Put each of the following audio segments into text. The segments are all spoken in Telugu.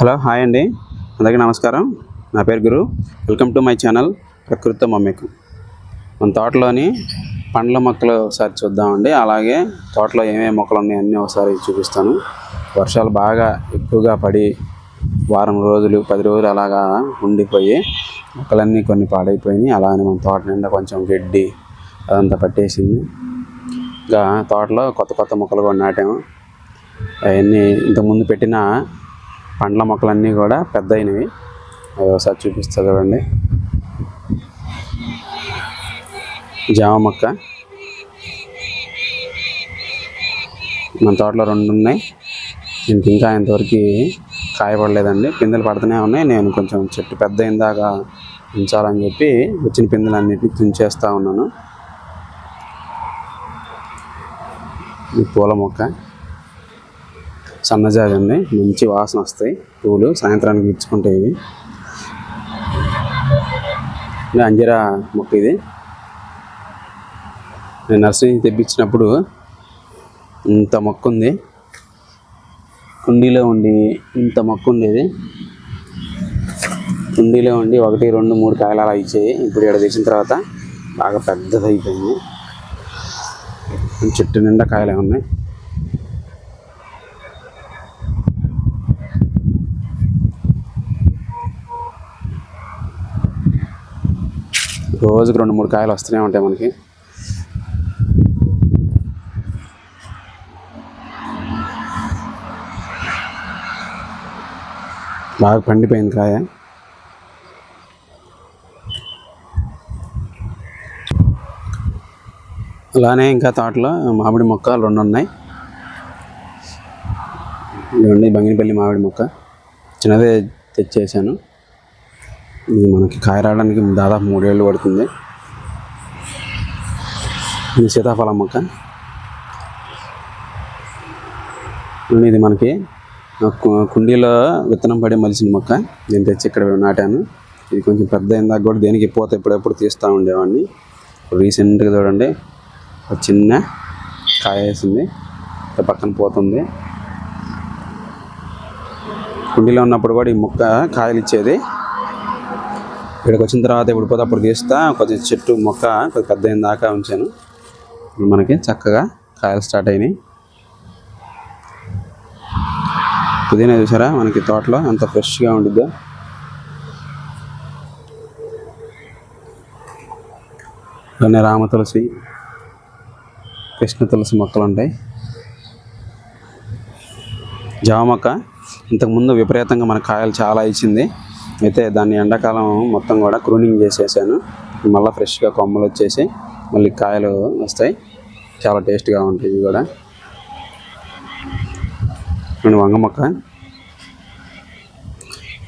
హలో హాయ్ అండి. అందరికీ నమస్కారం. నా పేరు Guru. Welcome to my channel Prakruthi మమ్మీకు. మన తోటలోని పండ్ల మొక్కలు ఒకసారి చూద్దామండి. అలాగే తోటలో ఏమేమి మొక్కలు ఉన్నాయి అన్నీ ఒకసారి చూపిస్తాను. వర్షాలు బాగా ఎక్కువగా పడి వారం రోజులు పది రోజులు అలాగా ఉండిపోయి మొక్కలన్నీ కొన్ని పాడైపోయినాయి. అలానే మన తోట నిండా కొంచెం గడ్డి అదంతా పట్టేసింది. ఇంకా తోటలో కొత్త కొత్త మొక్కలు కూడా నాటాము. అవన్నీ ఇంతకుముందు పెట్టిన పండ్ల మొక్కలన్నీ కూడా పెద్ద అయినవి అవి ఒకసారి చూపిస్తా చూడండి. జామ మొక్క. మన తోటలో రెండు ఉన్నాయి ఇంక ఇంకా ఇంతవరకు కాయపడలేదండి. పిందెలు పడుతూనే ఉన్నాయి. నేను కొంచెం చెట్టు పెద్ద అయిన ఉంచాలని చెప్పి వచ్చిన పిందెలు అన్నిటిని తుంచేస్తూ ఉన్నాను. ఈ పూల మొక్క. సన్నజాజి ఉంది మంచి వాసన వస్తాయి. పూలు సాయంత్రానికి ఇచ్చుకుంటే ఇవి. ఇది అంజరా మొక్క ఇది. నేను నర్సరీ తెప్పించినప్పుడు ఇంత మొక్క ఉంది కుండీలో ఉండి ఇంత మొక్క ఉండేది కుండీలో ఉండి ఒకటి రెండు మూడు కాయలు అలా ఇచ్చాయి. ఇప్పుడు ఇక్కడ తెచ్చిన తర్వాత బాగా పెద్దది అయిపోయింది చెట్టు నిండా కాయలే ఉన్నాయి. రోజుకు రెండు మూడు కాయలు వస్తూనే ఉంటాయి మనకి. బాగా పండిపోయింది కాయ. అలానే ఇంకా తోటలో మామిడి మొక్కలు రెండు ఉన్నాయి. ఇవ్వండి బంగినపల్లి మామిడి మొక్క. చిన్నదే తెచ్చేసాను. ఇది మనకి కాయ రావడానికి దాదాపు మూడేళ్ళు పడుతుంది. ఇది సీతాఫలం మొక్క. ఇది మనకి కుండీలో విత్తనం పడి మలిసిన మొక్క. నేను తెచ్చి ఇక్కడ నాటాను. ఇది కొంచెం పెద్ద అయిన కూడా దేనికి పోతే ఎప్పుడెప్పుడు తీస్తూ ఉండేవాడిని. రీసెంట్గా చూడండి ఒక చిన్న కాయ వేసింది. పక్కన పోతుంది. కుండీలో ఉన్నప్పుడు కూడా ఈ మొక్క కాయలు ఇచ్చేది. ఇక్కడికి వచ్చిన తర్వాత ఇప్పుడు పోతే అప్పుడు తీస్తా. కొంచెం చెట్టు మొక్క కొంచెం పెద్ద అయిన దాకా ఉంచాను. ఇప్పుడు మనకి చక్కగా కాయలు స్టార్ట్ అయినాయి. పుదీనా చూసారా? మనకి తోటలో ఎంత ఫ్రెష్గా ఉండిద్దా. అలానే రామ తులసి కృష్ణ తులసి మొక్కలు ఉంటాయి. జామ మొక్క ఇంతకుముందు విపరీతంగా మన కాయలు చాలా ఇచ్చింది. అయితే దాన్ని ఎండాకాలం మొత్తం కూడా క్రూనింగ్ చేసేసాను. మళ్ళీ ఫ్రెష్గా కొమ్మలు వచ్చేసి మళ్ళీ కాయలు వస్తాయి. చాలా టేస్ట్గా ఉంటాయి ఇవి కూడా. అండ్ వంగ మొక్క.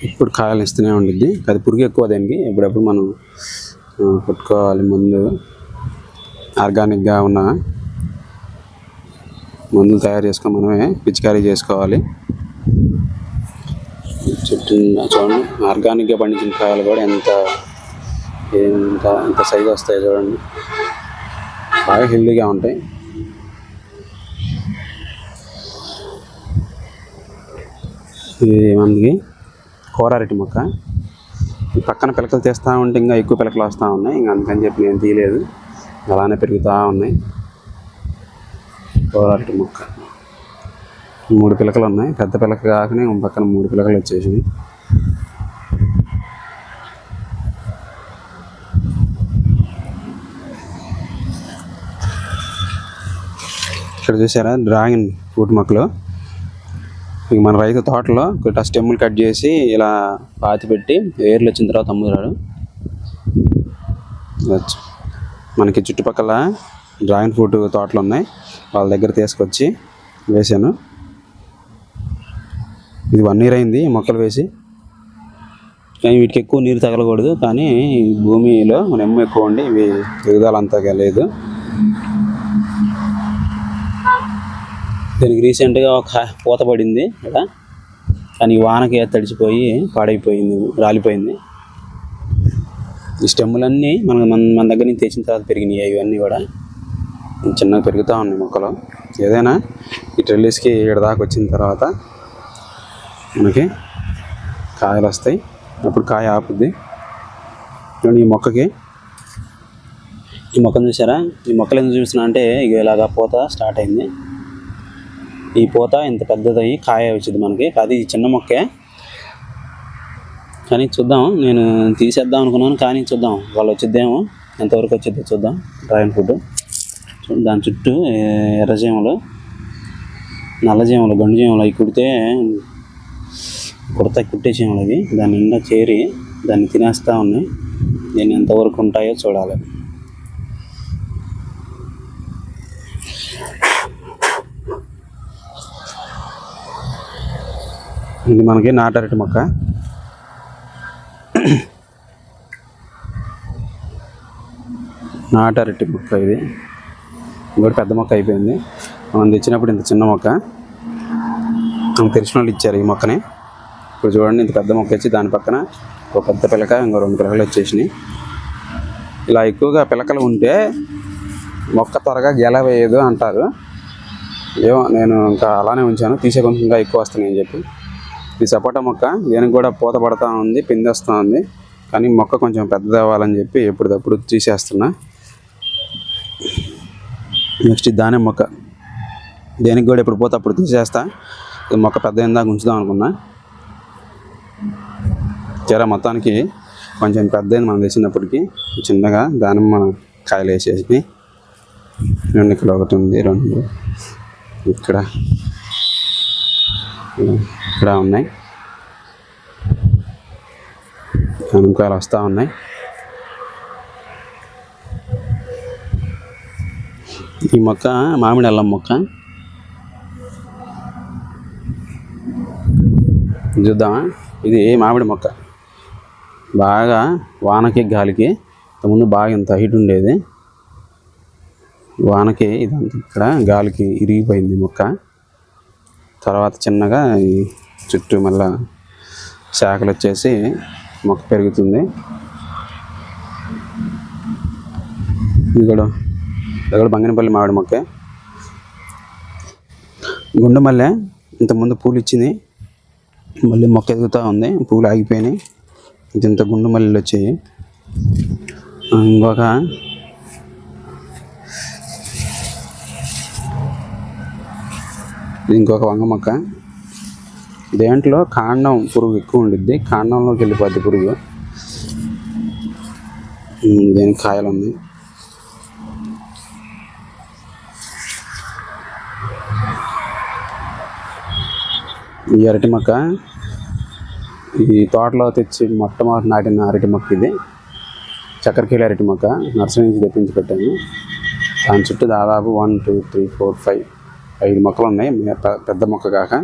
ఇప్పుడు కాయలు ఇస్తూనే ఉండిద్ది. అది పురుగు ఎక్కువ దానికి? ఎప్పుడప్పుడు మనం కొట్టుకోవాలి ముందు. ఆర్గానిక్గా ఉన్న మందులు తయారు చేసుకొని మనమే పిచికారీ చేసుకోవాలి. చెట్టు చూడండి. ఆర్గానిక్గా పండించిన కాయలు కూడా ఎంత ఎంత ఎంత సైజు వస్తాయి చూడండి. బాగా హెల్దీగా ఉంటాయి. ఇది మనకి కూరారెడ్డి మొక్క. ఈ పక్కన పిలకలు తీస్తూ ఉంటే ఇంకా ఎక్కువ పిలకలు వస్తూ ఉన్నాయి. ఇంకా అందుకని చెప్పి నేను తీయలేదు. అలానే పెరుగుతూ ఉన్నాయి. కూరారెడ్డి మొక్క. మూడు పిలకలు ఉన్నాయి. పెద్ద పిలక కాకనే పక్కన మూడు పిలకలు వచ్చేసినాయి. ఇక్కడ చూసారా? డ్రాగన్ ఫ్రూట్ మొక్కలు. ఇక మన రైతు తోటలో ఇట్లా స్టెమ్లు కట్ చేసి ఇలా పాతి పెట్టి ఏర్లు వచ్చిన తర్వాత అమ్ముతాడు. మనకి చుట్టుపక్కల డ్రాగన్ ఫ్రూట్ తోటలు ఉన్నాయి. వాళ్ళ దగ్గర తీసుకొచ్చి వేసాను. ఇది వన్ ఇయర్ అయింది మొక్కలు వేసి. కానీ వీటికి ఎక్కువ నీరు తగలకూడదు కానీ భూమిలో నెమ్మ ఎక్కువ ఉండి ఇవి ఎదుగుదలంతగా లేదు. దీనికి రీసెంట్గా ఒక పూత పడింది ఇక్కడ కానీ వానకి తడిచిపోయి పాడైపోయింది రాలిపోయింది. ఈ స్టెమ్ములన్నీ మన మన మన దగ్గర నుంచి తెచ్చిన తర్వాత పెరిగినాయి ఇవన్నీ కూడా. చిన్నగా పెరుగుతూ ఉన్నాయి మొక్కలు. ఏదైనా ఈ ట్రెల్లీస్కి ఇక్కడ దాకా వచ్చిన తర్వాత మనకి కాయలు వస్తాయి. అప్పుడు కాయ ఆపుద్ది. చూడండి ఈ మొక్కకి. ఈ మొక్కను చూసారా? ఈ మొక్కలు ఎందుకు చూపిస్తున్నా అంటే ఇక ఇలాగా పూత స్టార్ట్ అయింది. ఈ పూత ఇంత పెద్దదయ్యి కాయ వచ్చింది మనకి. అది చిన్న మొక్కే. కానీ చూద్దాం. నేను తీసేద్దాం అనుకున్నాను కానీ చూద్దాం. వాళ్ళు వచ్చిద్దేమో. ఎంతవరకు వచ్చిద్దో చూద్దాం. Dragon fruit. దాని చుట్టూ ఏ, ఎర్రజీమలు నల్లజీమలు గండు జీమలు అవి కుడితే కుడతాయి కుట్టే అవి దాని నిండా చేరి దాన్ని తినేస్తూ ఉన్నాయి. దీన్ని ఎంతవరకు ఉంటాయో చూడాలి. ఇది మనకి నాటరటి మొక్క. నాటరటి మొక్క ఇది. ఇంకోటి పెద్ద మొక్క అయిపోయింది. మనం తెచ్చినప్పుడు ఇంత చిన్న మొక్క. మనకు తెలిసిన వాళ్ళు ఇచ్చారు ఈ మొక్కని. ఇప్పుడు చూడండి ఇంత పెద్ద మొక్క వచ్చి దాని పక్కన ఒక పెద్ద పిలక ఇంకో రెండు పిలకలు వచ్చేసినాయి. ఇలా ఎక్కువగా పిలకలు ఉంటే మొక్క త్వరగా గెలవేయదు అంటారు. ఏమో నేను ఇంకా అలానే ఉంచాను. తీసే కొంచెం ఇంకా ఎక్కువ వస్తున్నాయి అని చెప్పి. ఈ సపోటా మొక్క దీనికి కూడా పూత పడతా ఉంది పిందెస్తూ ఉంది. కానీ మొక్క కొంచెం పెద్దది అవ్వాలని చెప్పి ఎప్పటికప్పుడు తీసేస్తున్నా. నెక్స్ట్ దానిమ్మ మొక్క. దేనికి కూడా ఎప్పుడు పోతే అప్పుడు తీసేస్తా. ఇది మొక్క పెద్ద ఇందాక ఉంచుదాం అనుకున్నా. చీర మొత్తానికి కొంచెం పెద్దది మనం తెచ్చినప్పటికీ చిన్నగా దానిమ్మ కాయలు వేసేసి రెండు ఇక్కడ ఒకటి ఉంది రెండు ఇక్కడ. ఇక్కడ ఉన్నాయి. దానిమ్మకాయలు వస్తూ ఉన్నాయి. ఈ మొక్క మామిడి అల్లం మొక్క. చూద్దామా? ఇది మామిడి మొక్క. బాగా వానకి గాలికి ముందు బాగా ఇంత హైట్ ఉండేది. వానకి ఇదంతా ఇక్కడ గాలికి ఇరిగిపోయింది మొక్క. తర్వాత చిన్నగా ఈ చుట్టూ మళ్ళా శాఖలు వచ్చేసి మొక్క పెరుగుతుంది. ఇది కూడా ఇది కూడా బంగినపల్లి మామిడి మొక్క. గుండెమల్లె ఇంతకుముందు పూలు ఇచ్చింది. మళ్ళీ మొక్క ఎదుగుతూ ఉంది పూలు ఆగిపోయినాయి. ఇది ఇంత గుండు మల్లెలు వచ్చాయి. ఇంకొక. ఇంకొక వంగ మొక్క. దేంట్లో కాండం పురుగు ఎక్కువ ఉండిద్ది కాండంలోకి వెళ్ళిపోద్ది పురుగు. దేనికి దీనికి కాయలు ఉన్నాయి. ఈ అరటి మొక్క. ఈ తోటలో తెచ్చి మొట్టమొదటి నాటిన అరటి మొక్క ఇది. చక్కెరకేళి అరటి మొక్క. నర్సరీ నుంచి తెప్పించి పెట్టాను దాని చుట్టూ దాదాపు one two three four five ఐదు మొక్కలు ఉన్నాయి. పెద్ద మొక్క కాక.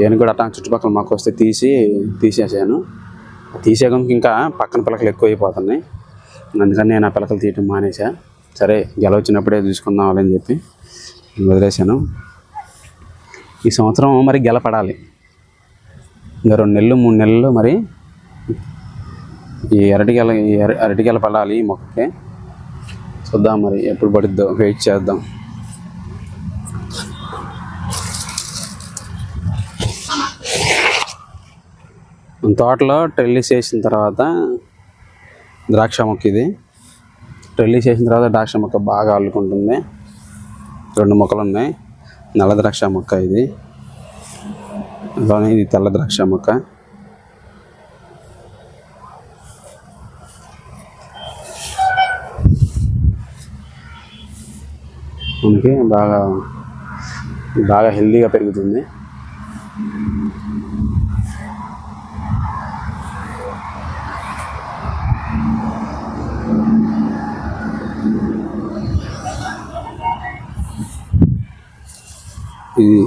దేనికి కూడా అట్లా చుట్టుపక్కల మొక్క వస్తే తీసి తీసేసాను. తీసేయడానికి ఇంకా పక్కన పిలకలు ఎక్కువ అయిపోతున్నాయి అందుకని నేను ఆ పిలకలు తీయటం మానేసా. సరే గెలవచ్చినప్పుడే చూసుకుందాం అని చెప్పి వదిలేశాను ఈ సంవత్సరం మరి గెలపడాలి. ఇంకా రెండు నెలలు మూడు నెలలు మరి ఈ అరటిగెల ఈ అరటిగెల పడాలి ఈ మొక్కకి. చూద్దాం మరి ఎప్పుడు పడుద్దో వెయిట్ చేద్దాం. తోటలో ట్రెల్లీస్ వేసిన తర్వాత ద్రాక్ష మొక్క ఇది. ట్రెల్లీస్ వేసిన తర్వాత ద్రాక్ష మొక్క బాగా అల్లుకుంటుంది. రెండు మొక్కలు ఉన్నాయి. నల్ల ద్రాక్ష మొక్క ఇది. అలానే ఇది తెల్ల ద్రాక్ష మొక్క. మనకి బాగా బాగా హెల్దీగా పెరుగుతుంది. ఇది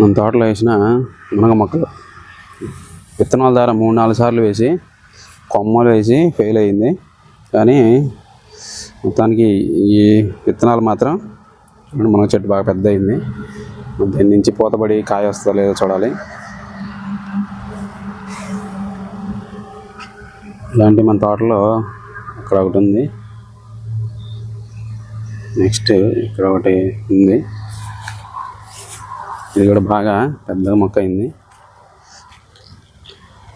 మన తోటలో వేసిన మునగ మొక్కలు. విత్తనాల ద్వారా మూడు నాలుగు సార్లు వేసి కొమ్మలు వేసి ఫెయిల్ అయింది. కానీ మొత్తానికి ఈ విత్తనాలు మాత్రం మునగ చెట్టు బాగా పెద్ద అయింది. దీని నుంచి పూతబడి కాయ వస్తుందో లేదో చూడాలి. ఇలాంటి మన తోటలో ఇక్కడ ఒకటి ఉంది. నెక్స్ట్ ఇక్కడ ఒకటి ఉంది. ఇది కూడా బాగా పెద్ద మొక్క అయింది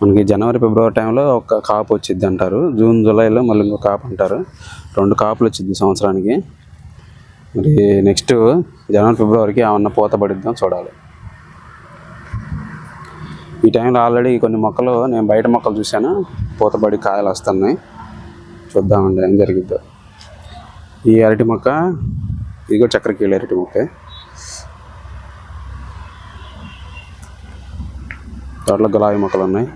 మనకి జనవరి ఫిబ్రవరి టైంలో ఒక కాపు వచ్చింది అంటారు. జూన్ జూలైలో మళ్ళీ ఇంకో కాపు అంటారు. రెండు కాపులు వచ్చింది సంవత్సరానికి. మరి నెక్స్ట్ జనవరి ఫిబ్రవరికి ఏమన్నా పూత పడిద్దాం చూడాలి. ఈ టైంలో ఆల్రెడీ కొన్ని మొక్కలు నేను బయట మొక్కలు చూశాను. పూతబడి కాయలు వస్తున్నాయి. చూద్దామండి ఏం జరిగిద్దో. ఈ అరటి మొక్క ఇదిగో చక్రకీళ్ళ అరటి మొక్క. తోటలో గులాబీ మొక్కలు ఉన్నాయి.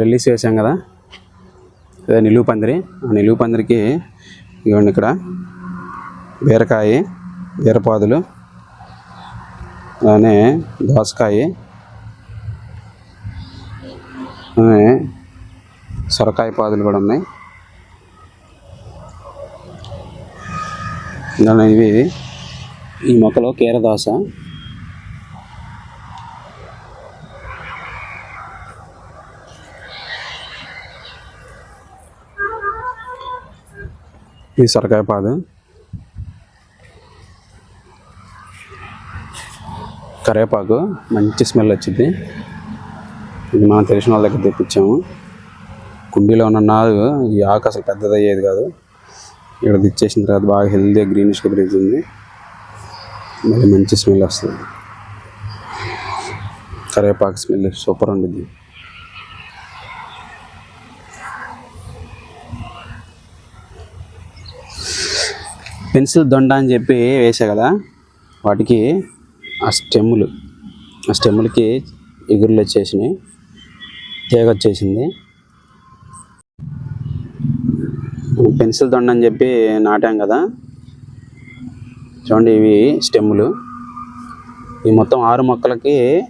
రిలీజ్ చేసాం కదా? అదే నిలువు పందిరి. ఆ నిలువు పందిరికి ఇవ్వండి ఇక్కడ బీరకాయ బీరపాదులు అలానే దోసకాయ అలానే సొరకాయ పాదులు కూడా ఉన్నాయి. అలానే ఇవి ఈ మొక్కలో కీర దోస. సొరకాయ పాదు. కరివేపాకు మంచి స్మెల్ వచ్చింది. ఇది మనం తెలిసిన వాళ్ళ దగ్గర తెప్పించాము. కుండీలో ఉన్న నారు ఈ ఆకు అసలు పెద్దది అయ్యేది కాదు. ఇక్కడ తెచ్చేసిన తర్వాత బాగా హెల్దీగా గ్రీనిష్గా పెరుగుతుంది మళ్ళీ మంచి స్మెల్ వస్తుంది. కరేపాకు స్మెల్ సూపర్ ఉండిద్ది. పెన్సిల్ దొండ అని చెప్పి వేసా కదా? వాటికి ఆ స్టెమ్ములు ఆ స్టెమ్ములకి ఎగురులు వచ్చేసినాయి. తీగ వచ్చేసింది. పెన్సిల్ దొండ అని చెప్పి నాటాం కదా. చూడండి ఇవి స్టెమ్ములు. ఈ మొత్తం ఆరు మొక్కలకి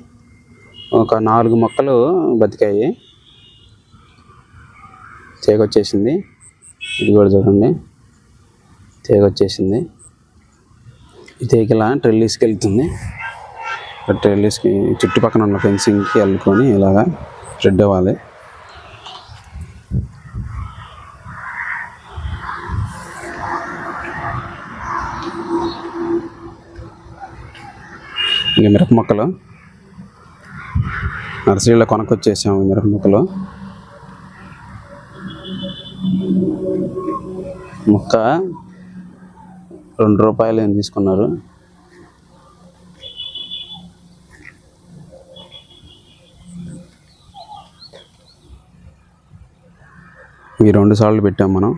ఒక నాలుగు మొక్కలు బతికాయి. తీగ వచ్చేసింది. ఇది కూడా చూడండి. తీగ వచ్చేసింది. ఈ ఇలా ట్రెల్లీస్కి వెళ్తుంది. ట్రెల్లీస్కి చుట్టుపక్కల ఉన్న ఫెన్సింగ్కి వెళ్ళుకొని ఇలాగా స్ప్రెడ్ అవ్వాలి. ఇంకా మిరప మొక్కలు. నర్సరీలో కొనకొచ్చేసాము మిరప మొక్కలు. మొక్క రెండు రూపాయలు ఏం తీసుకున్నారు? ఈ రెండు సార్లు పెట్టాం మనం.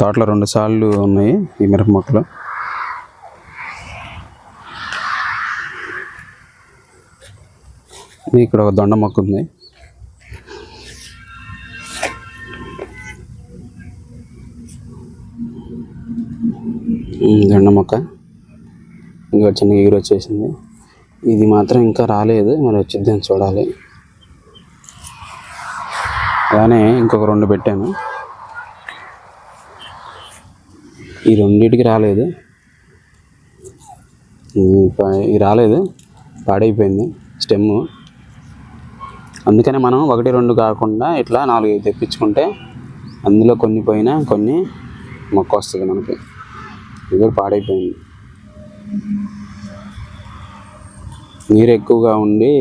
తోటలో రెండు సార్లు ఉన్నాయి ఈ మిరప మొక్కలు ఇక్కడ ఒక దొండ మొక్క ఉంది. దొండ మొక్క. ఇంకా చిన్న ఎగురు వచ్చేసింది. ఇది మాత్రం ఇంకా రాలేదు మరి వచ్చిద్దని చూడాలి. అలానే ఇంకొక రెండు పెట్టాను. ఈ రెండింటికి రాలేదు. ఇది రాలేదు పాడైపోయింది స్టెమ్. అందుకనే మనం ఒకటి రెండు కాకుండా ఇట్లా నాలుగు తెప్పించుకుంటే అందులో కొన్ని పోయినా కొన్ని మొక్క వస్తుంది మనకి. ఇది పాడైపోయింది. నీరు ఎక్కువగా ఉండి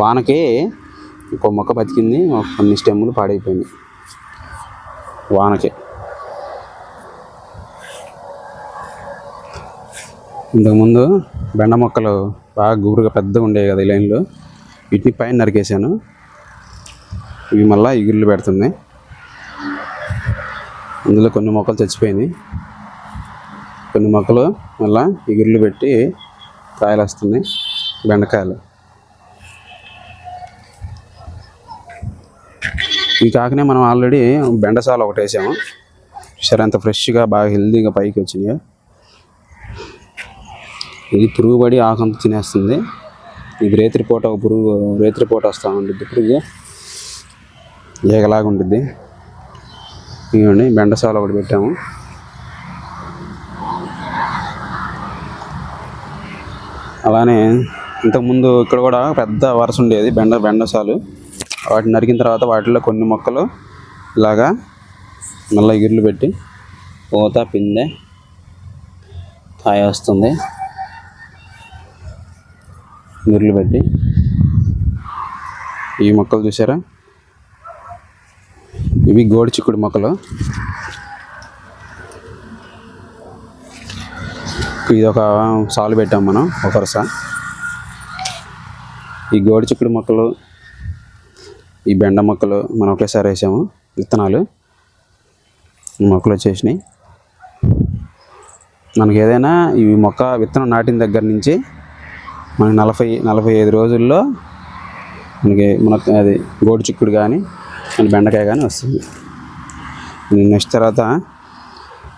వానకే ఒక మొక్క బతికింది కొన్ని స్టెమ్ములు పాడైపోయింది వానకే. ఇంతకుముందు బెండ మొక్కలు బాగా గుబురుగా పెద్దగా ఉండేవి కదా ఈ లైన్లో. వీటిని పైన నరికేసాను ఇవి మళ్ళీ ఇగుళ్ళు పెడుతున్నాయి. ఇందులో కొన్ని మొక్కలు చచ్చిపోయినాయి. కొన్ని మొక్కలు మళ్ళీ ఇగుర్లు పెట్టి కాయలు వస్తున్నాయి బెండకాయలు. ఈ కాకనే మనం ఆల్రెడీ బెండసాల ఒకటి వేసాము. సరే అంత ఫ్రెష్గా బాగా హెల్తీగా పైకి వచ్చినాయి. ఇది పురుగు పడి ఆకంత తినేస్తుంది. ఇది రేత్రిపూట ఒక పురుగు రేత్రిపూట వస్తూ ఉంటుంది పురుగు. ఏగలాగా ఉంటుంది ఇవ్వండి బెండసాలు ఒకటి పెట్టాము. అలానే ఇంతకుముందు ఇక్కడ కూడా పెద్ద వరుస ఉండేది బెండ బెండసాలు. వాటిని నరికిన తర్వాత వాటిలో కొన్ని మొక్కలు ఇలాగా మళ్ళీ ఎగుర్లు పెట్టి పూత పిందె కాయ వస్తుంది ఎగుర్లు పెట్టి. ఈ మొక్కలు చూసారా? ఇవి గోడి చిక్కుడు మొక్కలు. ఇది ఒక సాలు పెట్టాం మనం ఒక వరుస ఈ గోడి చిక్కుడు మొక్కలు ఈ బెండ మొక్కలు మనం ఒకేసారి వేసాము విత్తనాలు మొక్కలు వచ్చేసినాయి. మనకి ఏదైనా ఈ మొక్క విత్తనం నాటిన దగ్గర నుంచి మనకి నలభై నలభై ఐదు రోజుల్లో మనకి మన అది గోడి చిక్కుడు కానీ మన బెండకాయ కానీ వస్తుంది. నెక్స్ట్ తర్వాత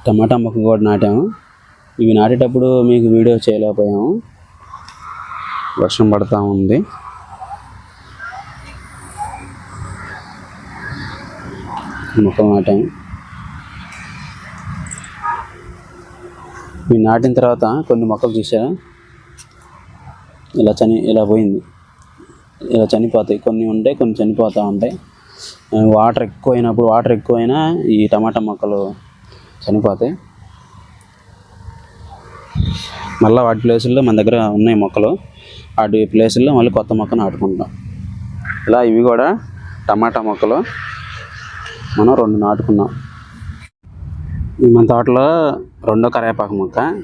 టమాటా మొక్క కూడా నాటాము. ఇవి నాటేటప్పుడు మీకు వీడియో చేయలేకపోయాము. వర్షం పడతా ఉంది. మొక్కలు నాటాము ఇవి నాటిన తర్వాత కొన్ని మొక్కలు చూసారా? ఇలా చని ఇలా పోయింది. ఇలా చనిపోతాయి. కొన్ని ఉంటాయి కొన్ని చనిపోతూ ఉంటాయి. వాటర్ ఎక్కువ అయినప్పుడు వాటర్ ఎక్కువైనా ఈ టమాటా మొక్కలు చనిపోతాయి. మళ్ళీ వాటి ప్లేసుల్లో మన దగ్గర ఉన్నాయి మొక్కలు. వాటి ప్లేసుల్లో మళ్ళీ కొత్త మొక్క నాటుకుంటాం. ఇలా ఇవి కూడా టమాటా మొక్కలు మనం రెండు నాటుకున్నాం. మన తోటలో రెండో కరేపాకు మొక్క.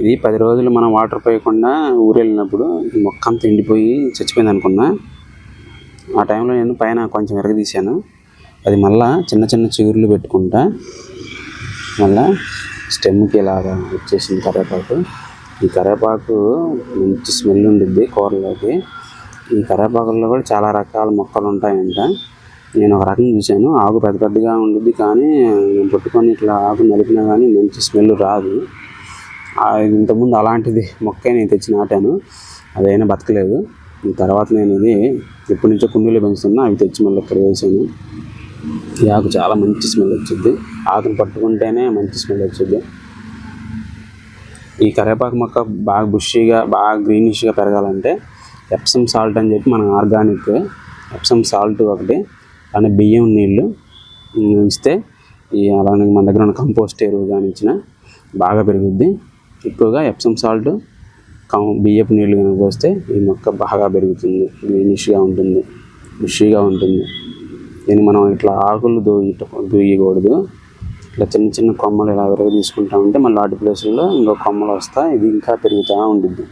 ఇది పది రోజులు మనం వాటర్ పోయకుండా ఊరు వెళ్ళినప్పుడు ఈ మొక్క అంతా ఎండిపోయి చచ్చిపోయింది అనుకున్నా. ఆ టైంలో నేను పైన కొంచెం విరగదీశాను అది మళ్ళా చిన్న చిన్న చిగుర్లు పెట్టుకుంటా. మళ్ళా స్టెమ్కి ఇలాగా వచ్చేసింది కరివేపాకు ఈ కరివేపాకు మంచి స్మెల్ ఉండిద్ది కూరలోకి. ఈ కరివేపాకుల్లో కూడా చాలా రకాల మొక్కలు ఉంటాయంట. నేను ఒక రకం చూశాను. ఆకు పెద్ద పెద్దగా ఉండిద్ది కానీ నేను పుట్టుకొని ఇట్లా ఆకు నలిపినా కానీ మంచి స్మెల్ రాదు. ఇంతకుముందు అలాంటిది మొక్క నేను తెచ్చి నాటాను. అదైనా బతకలేదు. తర్వాత నేను ఇది ఎప్పటి నుంచో కుండీలు పెంచుతున్నా అవి తెచ్చి మళ్ళీ ఇక్కడ వేసాను. ఈ ఆకు చాలా మంచి స్మెల్ వచ్చింది. ఆకును పట్టుకుంటేనే మంచి స్మెల్ వచ్చింది. ఈ కరివేపాకు మొక్క బాగా బుషీగా బాగా గ్రీనిష్గా పెరగాలంటే ఎప్సమ్ సాల్ట్ అని చెప్పి మనం ఆర్గానిక్ ఎప్సమ్ సాల్ట్ ఒకటి అలానే బియ్యం నీళ్ళు ఇస్తే ఈ అలానే మన దగ్గర ఉన్న కంపోస్ట్ ఎరువు కానీ ఇచ్చిన బాగా పెరుగుద్ది. ఎక్కువగా ఎప్సమ్ సాల్ట్ కం బియ్యపు నీళ్ళు కనుక పోస్తే ఈ మొక్క బాగా పెరుగుతుంది గ్రీనిష్గా ఉంటుంది బుషీగా ఉంటుంది. దీన్ని మనం ఇట్లా ఆకులు దూయట దూయకూడదు. ఇట్లా చిన్న చిన్న కొమ్మలు ఇలా విరగ తీసుకుంటా ఉంటే మళ్ళీ వాటి ప్లేసుల్లో ఇంకో కొమ్మలు వస్తాయి. ఇది ఇంకా పెరుగుతూ ఉంటుంది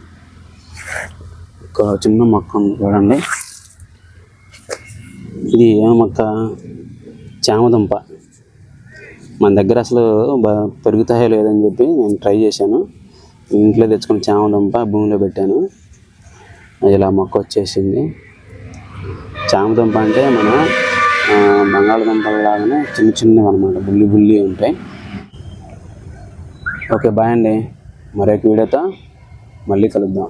ఒక చిన్న మొక్క ఉంది చూడండి. ఇది ఏ మొక్క? చామదుంప. మన దగ్గర అసలు పెరుగుతాయో లేదని చెప్పి నేను ట్రై చేశాను. ఇంట్లో తెచ్చుకున్న చామదుంప భూమిలో పెట్టాను. అది ఇలా మొక్క వచ్చేసింది. చామదుంప అంటే మన బంగాళదుంపల లాగానే చిన్న చిన్నవి అనమాట బుల్లి బుల్లి ఉంటాయి. ఓకే బాయ్ అండి. మరొక వీడియోతో మళ్ళీ కలుద్దాం.